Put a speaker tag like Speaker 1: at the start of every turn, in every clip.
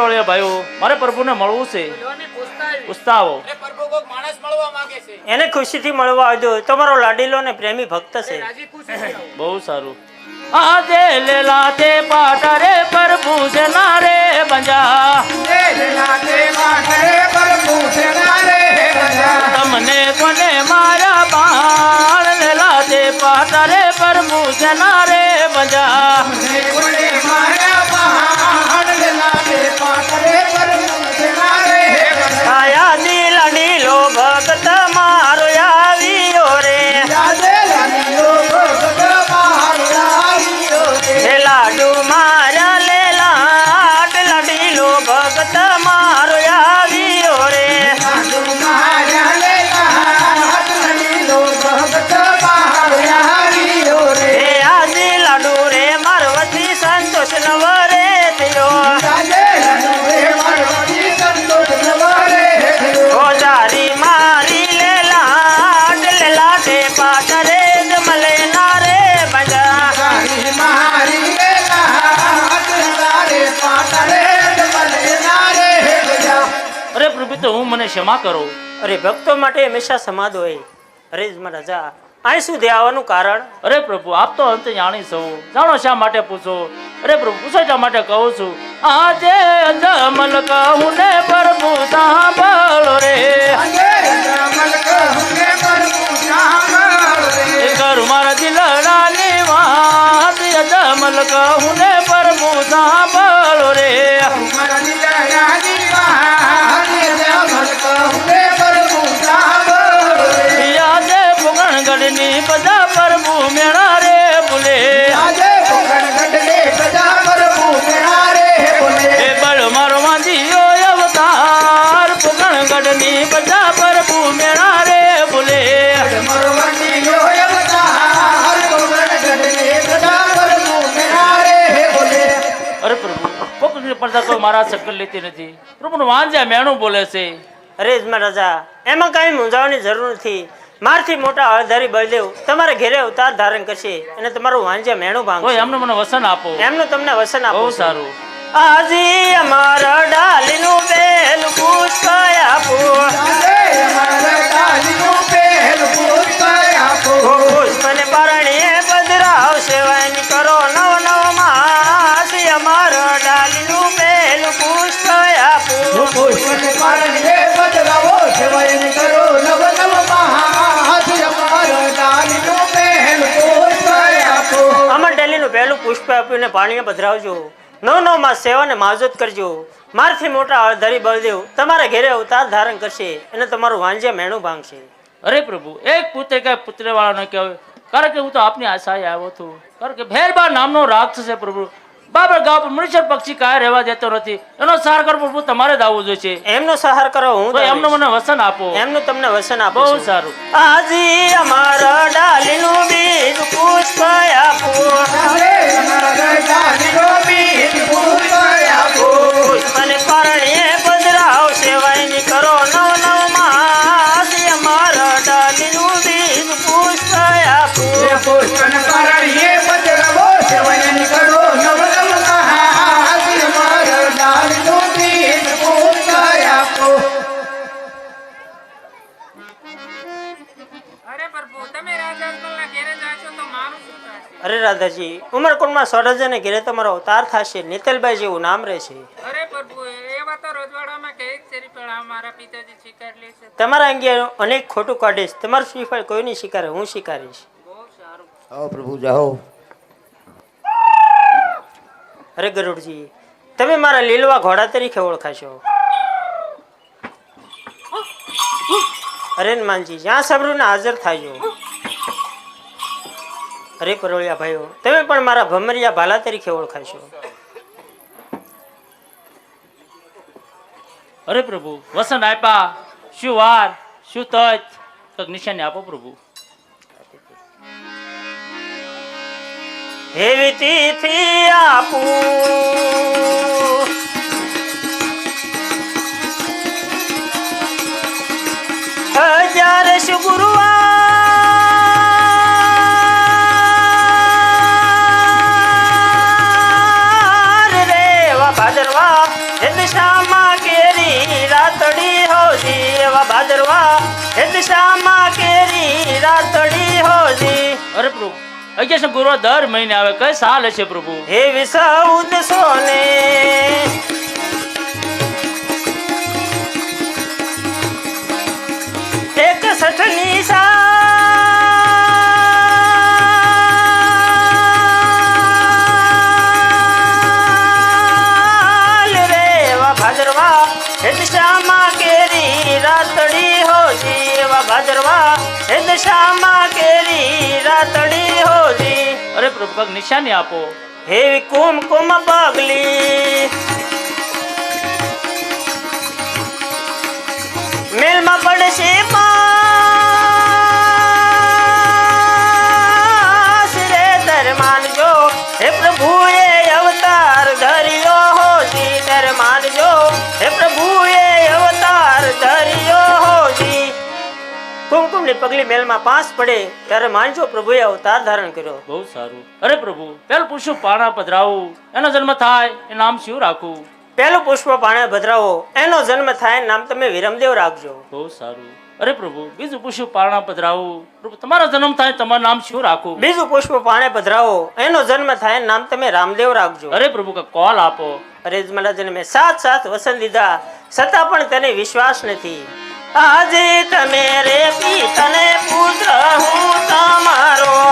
Speaker 1: કરોળિયા ભાઈઓ મારે પ્રભુને મળવું છે.
Speaker 2: પૂછતા આવો એ પ્રભુ કોક માણસ મળવા માંગે છે.
Speaker 3: એને ખુશીથી મળવા આવજો. તમારો લાડીલો ને પ્રેમી ભક્ત છે.
Speaker 1: બહુ સારું. આજે લેલા તે પાટરે પ્રભુ છે નારે બંજા તમને કોને મારા બાળ લેલા તે પાટરે પ્રભુ છે ના તો હું મને ક્ષમા કરો.
Speaker 3: અરે ભક્તો માટે હંમેશા સમાદ હોય. અરે જ રાજા અહીં સુધી આવવાનું કારણ?
Speaker 1: અરે પ્રભુ આપ તો અંત જાણી છો. જાણો શા માટે પૂછો? અરે પ્રભુ પૂછો શા માટે કહું છું? આજે અજમલ કહું ને પ્રભુ સાંભળો રે. એ કરું મારા દિલડાની વાત. અજમલ કહું ને પ્રભુ સાંભળો રે. પુગણગઢની બધા પ્રભુ મેળા રે ભૂલે. અરે પ્રભુ પડતા કોઈ મારા સકલ લેતી નથી. પ્રભુ વાંજ્યા મેણું બોલે છે.
Speaker 3: અરે જ રાજા એમાં કાંઈ મૂંઝાવાની જરૂર નથી. મારથી મોટા હળધારી બળદેવ તમારા ઘેરે અવતાર ધારણ કરશે અને તમારું વાંજ્યા મેણું
Speaker 1: ભાંગ
Speaker 3: ભાંગશે
Speaker 1: એમનું મને વસન આપો.
Speaker 3: એમનું તમને વસન
Speaker 1: બહુ સારું.
Speaker 3: આજે અમારા પુષ્પ આપીને પાણીએ પધરાવજો. નવ નવ માસ સેવાને માવજત કરજો. મારથી મોટા હળધરી બળદેવ તમારા ઘેરે અવતાર ધારણ કરશે અને તમારું વાંજ્યા મેણું ભાંગશે.
Speaker 1: અરે પ્રભુ, એક પુત્ર કે પુત્ર વાળા ન કહેવાય. કારણ કે હું તો આપની આશાએ આવ્યો છું. કારણ કે ભેરબા નામનો રાક્ષસ છે પ્રભુ. બાબર ગાવ પર મનુષ્ય પક્ષી કાંઈ રહેવા દેતો નથી. એનો સહાર કરવો પ્રભુ તમારે જ આવવું જોઈએ.
Speaker 3: એમનો સહાર કરો હું
Speaker 1: તો એમનો મને વસન આપો.
Speaker 3: એમનું તમને વસન આપો
Speaker 1: બહુ સારું.
Speaker 3: આજી અમારા ડાલીનું બીજ પુષ્પ આપો પુષ્પને
Speaker 2: અરે
Speaker 3: રાધાજી ઉમરકુંડમાં સોરજને ઘેરે તમારો અવતાર થશે નીતલબાઈ જેવું નામ રહેશે
Speaker 2: અરે પ્રભુ એવા તો રજવાડામાં કે એક પણ મારા પિતાજી સ્વીકાર લેશે
Speaker 3: તમારા અંગે અનેક ખોટું કાઢીશ તમારું શ્રીફળ કોઈ નહીં સ્વીકારે હું સ્વીકારીશ
Speaker 2: બહુ સારું.
Speaker 4: આવો પ્રભુ જાઓ.
Speaker 3: અરે ગરુડજી તમે મારા લીલવા ઘોડા તરીકે ઓળખાશો અરે માનજી જ્યાં સબરૂને હાજર થાજો. અરે કરોળિયા ભાઈઓ તમે પણ મારા ભમરિયા ભાલા તરીકે ઓળખાશો
Speaker 1: અરે પ્રભુ વસંત આપ્યા શું વાર શું તજ? કંઈક નિશાની આપો પ્રભુ.
Speaker 3: હેવી તિથિ આપું. ભાદરવા હે દિશામાં કેરી રાતડી હોજી એવા ભાદરવા હે દિશામાં કેરી રાતડી હોજી.
Speaker 1: અરે પ્રભુ અગિયાર ગુરુ દર મહિને આવે કઈ સાલ હશે પ્રભુ?
Speaker 3: હે વિસાઉદ સોને. હે દિશામાં કેરી, રાતડી હોજી એવા ભાદરવા. હે દિશામાં કેરી, રાતડી હોજી
Speaker 1: અરે પ્રભુ નિશાની આપો.
Speaker 3: હે કુમ કુમ મેલમાં પગલી મેલમાં પાંચ પડે ત્યારે માનજો પ્રભુએ અવતાર ધારણ કર્યો.
Speaker 1: બહુ સારું. અરે પ્રભુ પેલું પુષ્પ પાણા પધરાવું એનો જન્મ થાય એ નામ શું રાખવું?
Speaker 3: પેલું પુષ્પ પાણે ભદ્રાવો એનો જન્મ થાય નામ તમે વિરમદેવ રાખજો.
Speaker 1: બહુ સારું. અરે પ્રભુ બીજું પુષ્પ પારણા પધરાવું. પ્રભુ તમારો જન્મ થાય તમારું નામ શું રાખવું?
Speaker 3: બીજું પુષ્પ પાણે પધરાવો એનો જન્મ થાય નામ તમે રામદેવ રાખજો.
Speaker 1: અરે પ્રભુ કે કોલ આપો.
Speaker 3: અરે મહારાજને મેં સાત સાત વસન લીધા છતાં પણ તેને વિશ્વાસ નથી. આજે તમે રે પિતને પુત્ર હું તમારો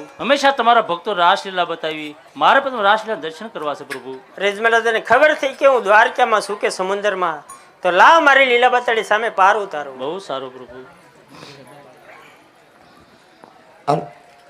Speaker 1: હંમેશા તમારા ભક્તો રાસલીલા બતાવી મારે પણ રાસલીલા દર્શન કરવા છે પ્રભુ.
Speaker 3: રેજમલાને ખબર થઈ કે હું દ્વારકામાં છું કે સમુદ્રમાં. તો લાવ મારી લીલા બતાડી સામે પાર ઉતારો.
Speaker 1: બહુ સારું પ્રભુ.